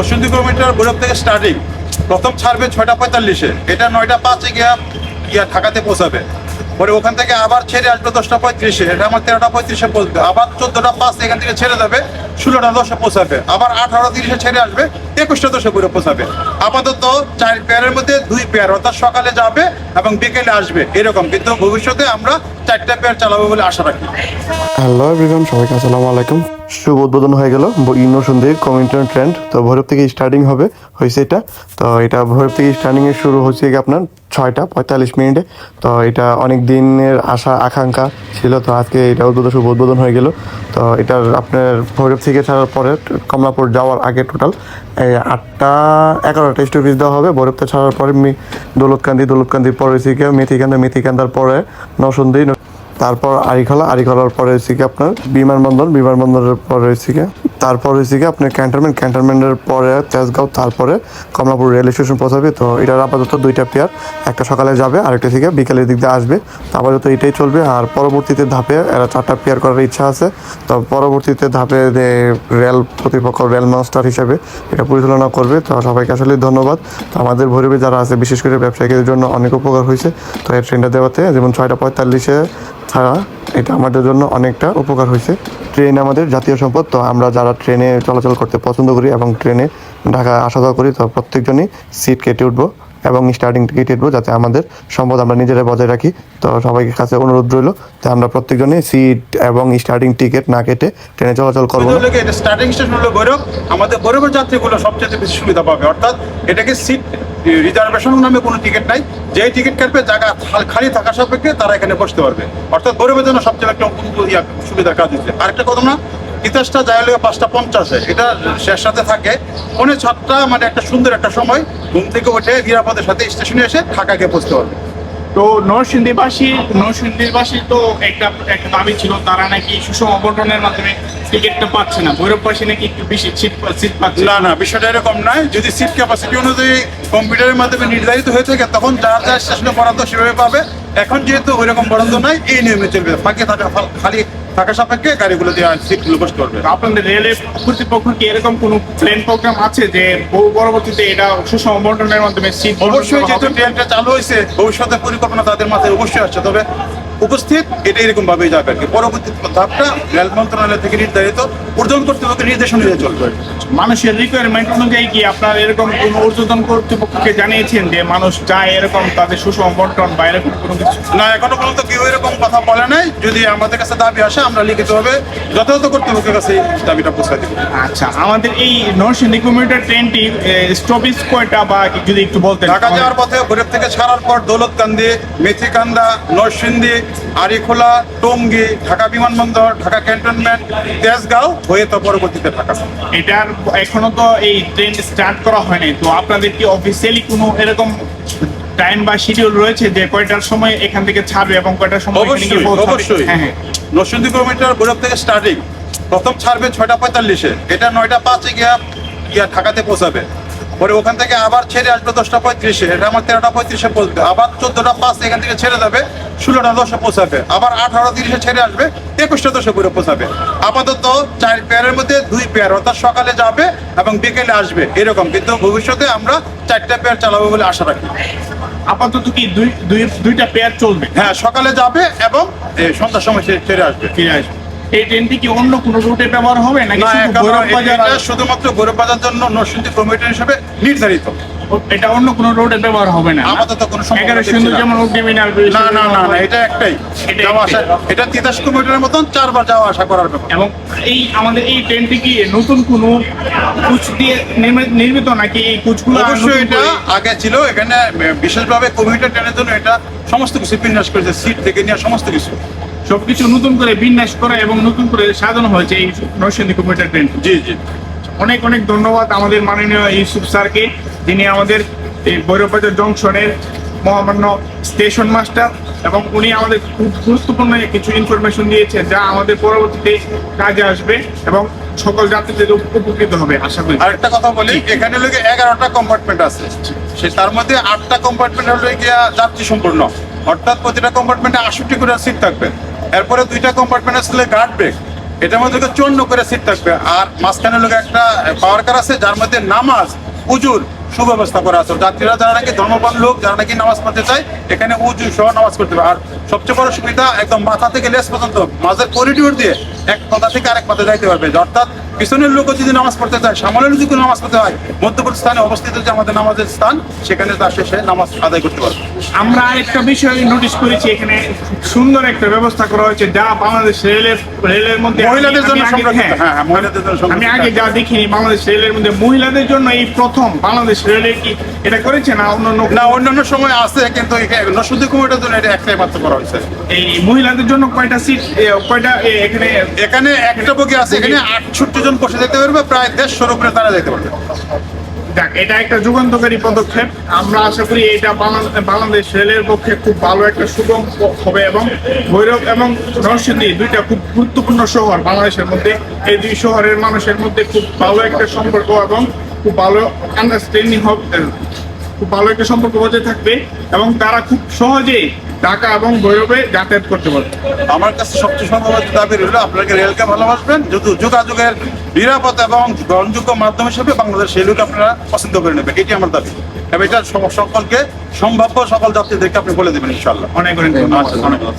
Narsingdi kilometre Bhairab থেকে starting প্রথম ছাড়বে ছয়টা পঁয়তাল্লিশে। এটা নয়টা পাঁচে গিয়া গিয়া ঢাকাতে পৌঁছাবে। পরে ওখান থেকে আবার ছেড়ে আসবে দশটা পঁয়ত্রিশে। এটা আমার তেরোটা পঁয়ত্রিশে পৌঁছবে। আবার চোদ্দটা পাঁচ এখান থেকে ছেড়ে যাবে ষোলোটা দশে পৌঁছাবে। আবার আঠারো তিরিশে ছেড়ে আসবে, একুশটা দশে ঘুরে পৌঁছাবে। আপাতত চার পেয়ারের মধ্যে দুই পেয়ার, অর্থাৎ সকালে যাবে এবং বিকেলে আসবে। এরকম। কিন্তু ভবিষ্যতে আমরা চারটা পেয়ার চালাবো বলে আশা রাখি। হ্যালো এভরিওয়ান সবাইকে আসসালামু আলাইকুম। শুভ উদ্বোধন হয়ে গেল ইনো সন্ধ্যের কমিউনিটি ট্রেন্ড তো ভৈরব থেকে স্টার্টিং হবে, হয়েছে এটা। তো এটা ভৈরব থেকে স্টার্টিং এর শুরু হচ্ছে কি আপনার ছয়টা পঁয়তাল্লিশ মিনিটে। তো এটা অনেক দিনের আশা, আকাঙ্ক্ষা ছিল। তো আজকে এটা উদ্বোধন, শুভ উদ্বোধন হয়ে গেল। তো এটার আপনার ভৈরব থেকে ছাড়ার পরে কমলাপুর যাওয়ার আগে টোটাল আটটা, এগারোটা স্টপেজ দেওয়া হবে। ভৈরবতে ছাড়ার পরে দৌলতকান্দি, দৌলতকান্দির পরে মেথিকান্দা, মেথিকান্দার পরে নসন্দি তারপর আরিখলা আরিখলার পরে হচ্ছে কি আপনার বিমানবন্দর বিমানবন্দরের পরে হচ্ছে কি? তারপর হচ্ছে কি আপনার ক্যান্টনমেন্ট ক্যান্টনমেন্টের পরে তেজগাঁও, তারপরে কমলাপুর রেল স্টেশন পৌঁছাবে। তো এটার আপাতত দুইটা পেয়ার একটা সকালে যাবে, আরেকটা থেকে বিকালের দিক দিয়ে আসবে। তো আপাতত এটাই চলবে। আর পরবর্তীতে ধাপে এরা চারটা পেয়ার করার ইচ্ছা আছে। তো পরবর্তীতে ধাপে রেল প্রতিপক্ষ রেল মাস্টার হিসেবে এটা পরিচালনা করবে। তো সবাইকে আসলে ধন্যবাদ। তো আমাদের ভৈরবে যারা আছে, বিশেষ করে ব্যবসায়ীদের জন্য অনেক উপকার হয়েছে তো এই ট্রেনটা দেওয়াতে যেমন ছয়টা পঁয়তাল্লিশে ছাড়া, এটা আমাদের জন্য অনেকটা উপকার হয়েছে ট্রেন আমাদের জাতীয় সম্পদ, তো আমরা যারা ট্রেনে চলাচল করতে পছন্দ করি এবং ট্রেনে ঢাকা আসা যাওয়া করি, তো প্রত্যেকজনই সিট কেটে উঠবো এবং স্টার্টিং কেটে উঠবো যাতে আমাদের সম্পদ আমরা নিজেরা বজায় রাখি। তো সবাইকে কাছে অনুরোধ রইল যে আমরা প্রত্যেকজনই সিট এবং স্টার্টিং টিকিট না কেটে ট্রেনে চলাচল করব স্টার্টিং স্টেশন হলো ভৈরব আমাদের ভৈরবের যাত্রীগুলো সবচেয়ে বেশি সুবিধা পাবে। অর্থাৎ এটাকে সিট রিজার্ভেশন নামে কোনো টিকিট নাই। যে টিকিট কাটবে, জায়গা খাল- থাকা সাপেক্ষে তারা এখানে বসতে পারবে। অর্থাৎ গরিবের জন্য সবচেয়ে একটা সুবিধার কাজ হচ্ছে। আরেকটা কথা না ইতিহাসটা যায় হলে পাঁচটা পঞ্চাশে। এটা শেষ সাথে থাকে। পৌনে সাতটা মানে একটা সুন্দর একটা সময়। ঘুম থেকে উঠে নিরাপদের সাথে স্টেশনে এসে ঢাকাকে পৌঁছতে পারবে। তো নরসিংদীবাসী নরসিংদীবাসী তো একটা একটা দাবি ছিল, তারা নাকি সুষম অবটনের মাধ্যমে টিকিটটা পাচ্ছে না। ভৈরববাসী নাকি একটু বেশি সিট সিট পাচ্ছে। না না, বিষয়টা এরকম নয়, যদি সিট ক্যাপাসিটি অনুযায়ী কম্পিউটারের মাধ্যমে নির্ধারিত হয়ে থাকে, তখন যারা যারা স্টেশনে বরাদ্দ সেভাবে পাবে। এখন যেহেতু ওই রকম বরাদ্দ নাই এই নিয়মে চলবে। ফাঁকে থাকা খালি থাকা সাপেক্ষে গাড়িগুলো দিয়ে সিটগুলো বসতে পারবে তো আপনাদের রেলের কর্তৃপক্ষ কি এরকম কোনো প্ল্যান প্রোগ্রাম আছে যে বহু পরবর্তীতে এটা সুষম অবটনের মাধ্যমে সিট অবশ্যই যেহেতু ট্রেনটা চালু হয়েছে ভবিষ্যতে পরিকল্পনা তাদের মাথায় অবশ্যই আসছে। তবে উপস্থিত এটা এরকম ভাবেই যাবে আর কি। পরবর্তী ধাপটা রেল মন্ত্রণালয় থেকে নির্ধারিত ঊর্ধ্বতন কর্তৃপক্ষের নির্দেশনা দিয়ে চলবে। মানুষের রিকোয়ারমেন্ট অনুযায়ী কি আপনার এরকম কোন ঊর্ধ্বতন কর্তৃপক্ষকে জানিয়েছেন যে মানুষ চায় এরকম তাদের সুষম বন্টন বা এরকম কোনো কিছু? না এখনও পর্যন্ত কেউ এরকম কথা বলে নাই। যদি আমাদের কাছে দাবি আসে আমরা লিখিতভাবে যথাযথ কর্তৃপক্ষের কাছে দাবিটা পৌঁছে দিব। আচ্ছা আমাদের এই নরসিংদী কমিউটার ট্রেনটি স্টপেজ কয়টা বা যদি একটু বলতেন ঢাকা যাওয়ার পথে ভৈরব থেকে ছাড়ার পর দৌলতকান্দি মেথিকান্দা নরসিংদী আরিখোলা টঙ্গী ঢাকা বিমানবন্দর ঢাকা ক্যান্টনমেন্ট তেজগাঁও হয়ে তো পরবর্তীতে ঢাকা। এটার এখনও তো এই ট্রেন স্টার্ট করা হয়নি। তো আপনাদের কি অফিসিয়ালি কোনো এরকম টাইম বা শিডিউল রয়েছে যে কয়টার সময় এখান থেকে ছাড়বে এবং কয়টার সময় অবশ্যই অবশ্যই। হ্যাঁ হ্যাঁ। নরসিংদী কিলোমিটার ভৈরব থেকে স্টার্টিং প্রথম ছাড়বে ছয়টা পঁয়তাল্লিশে। এটা নয়টা পাঁচে গিয়া গিয়া ঢাকাতে পৌঁছাবে। পরে ওখান থেকে আবার ছেড়ে আসবে দশটা পঁয়ত্রিশে এটা আমার তেরোটা পঁয়ত্রিশে পৌঁছবে আবার চোদ্দটা পাঁচ এখান থেকে ছেড়ে যাবে ষোলোটা দশে পৌঁছাবে। আবার আঠারো তিরিশে ছেড়ে আসবে একুশটা দশে ঘুরে পৌঁছাবে। আপাতত চার পেয়ারের মধ্যে দুই পেয়ার অর্থাৎ সকালে যাবে এবং বিকেলে আসবে এরকম। কিন্তু ভবিষ্যতে আমরা চারটা পেয়ার চালাবো বলে আশা রাখি। আপাতত কি দুই দুই দুইটা পেয়ার চলবে? হ্যাঁ সকালে যাবে এবং সন্ধ্যার সময় সে ছেড়ে আসবে। ফিরে আসবে। এই ট্রেনটি কি অন্য কোনো রুটে ব্যবহার হবে নাকি না ভৈরব বাজার শুধুমাত্র জন্য নরসিংদী কমিটি হিসেবে নির্ধারিত। এটা অন্য কোনো রোডে ব্যবহার হবে না? আপাতত কোনো সম্ভাবনা সুন্দর যেমন অগ্নিমিনার না না না না এটা একটাই। এটা যাওয়া আসা। এটা তিতাস কমিটির মতন চারবার যাওয়া আসা করার ব্যাপার। এবং এই আমাদের এই ট্রেনটি কি নতুন কোনো কুচ দিয়ে নির্মি- নির্মিত নাকি এই কুচগুলো অবশ্যই এটা আগে ছিল এখানে বিশেষভাবে কমিটি ট্রেনের জন্য এটা সমস্ত কিছু বিন্যাস করেছে সিট থেকে নিয়ে সমস্ত কিছু। সবকিছু নতুন করে বিন্যাস করা এবং নতুন করে সাজানো হয়েছে এই নরসিংদী কম্পিউটার ট্রেন জি জি। অনেক অনেক ধন্যবাদ আমাদের মাননীয় ইউসুফ স্যারকে যিনি আমাদের এই ভৈরববাজার জংশনের মহামান্য স্টেশন মাস্টার এবং উনি আমাদের খুব গুরুত্বপূর্ণ কিছু ইনফরমেশন দিয়েছেন যা আমাদের পরবর্তীতে কাজে আসবে এবং সকল যাত্রীদের উপকৃত হবে আশা করি। আরেকটা কথা বলি এখানে লোকে এগারোটা কম্পার্টমেন্ট আছে। সে তার মধ্যে আটটা কম্পার্টমেন্ট হলো গিয়া যাত্রী সম্পূর্ণ। অর্থাৎ প্রতিটা কম্পার্টমেন্টে আষট্টি করে সিট থাকবে। এরপরে দুইটা কম্পার্টমেন্ট আসলে গার্ড ব্রেক এটার মধ্যে চূর্ণ করে সিট থাকবে। আর মাঝখানে লোক একটা পাওয়ার কার আছে, যার মধ্যে নামাজ, উজুর সুব্যবস্থা করা আছে। যাত্রীরা যারা নাকি ধর্মপান লোক, যারা নাকি নামাজ পড়তে চায়, এখানে উজু সহ নামাজ করতে পারে। আর সবচেয়ে বড় সুবিধা, একদম মাথা থেকে লেস পর্যন্ত, মাঝের করিডোর দিয়ে এক পাতা থেকে আরেক পাতা যাইতে পারবে। অর্থাৎ পিছনের লোকও যদি নামাজ পড়তে চায় সামনের যদি কোনো নামাজ পড়তে হয় মধ্যবর্তী স্থানে অবস্থিত যে আমাদের নামাজের স্থান সেখানে তার শেষে নামাজ আদায় করতে পারবে। আমরা একটা বিষয় নোটিশ করেছি এখানে সুন্দর একটা ব্যবস্থা করা হয়েছে যা বাংলাদেশ রেলের রেলের মধ্যে মহিলাদের জন্য সংরক্ষিত হ্যাঁ, হ্যাঁ হ্যাঁ মহিলাদের জন্য আমি আগে যা দেখিনি বাংলাদেশ রেলের মধ্যে মহিলাদের জন্য এই প্রথম বাংলাদেশ রেলের কি এটা করেছে না অন্য অন্য না অন্যান্য সময় আছে কিন্তু এখানে নসুদ্দি কুমিটার জন্য এটা একটাই মাত্র করা হয়েছে। এই মহিলাদের জন্য কয়টা সিট কয়টা এখানে এখানে একটা বগি আছে এখানে আটষট্টি জন বসে যেতে পারবে, প্রায় দেড়শোর উপরে তারা যেতে পারবে। যাক এটা একটা যুগান্তকারী পদক্ষেপ। আমরা আশা করি এটা বাংলাদেশ রেলের পক্ষে খুব ভালো একটা সুগম হবে এবং ভৈরব এবং নরসিংদী দুইটা খুব গুরুত্বপূর্ণ শহর বাংলাদেশের মধ্যে। এই দুই শহরের মানুষের মধ্যে খুব ভালো একটা সম্পর্ক এবং খুব ভালো আন্ডারস্ট্যান্ডিং হবে খুব ভালো একটা সম্পর্ক বজায় থাকবে এবং তারা খুব সহজেই ঢাকা এবং বৈরবে যাতায়াত করতে পারবে। আমার কাছে সবচেয়ে সম্ভবত দাবি রইল আপনাকে রেলকে ভালোবাসবেন। যদি যোগাযোগের নিরাপদ এবং গ্রহণযোগ্য মাধ্যম হিসেবে বাংলাদেশ রেলকে আপনারা পছন্দ করে নেবেন। এটি আমার দাবি। এবং এটা সকলকে সম্ভাব্য সকল যাত্রীদেরকে আপনি বলে দেবেন ইনশাল্লাহ অনেক অনেক ধন্যবাদ। ধন্যবাদ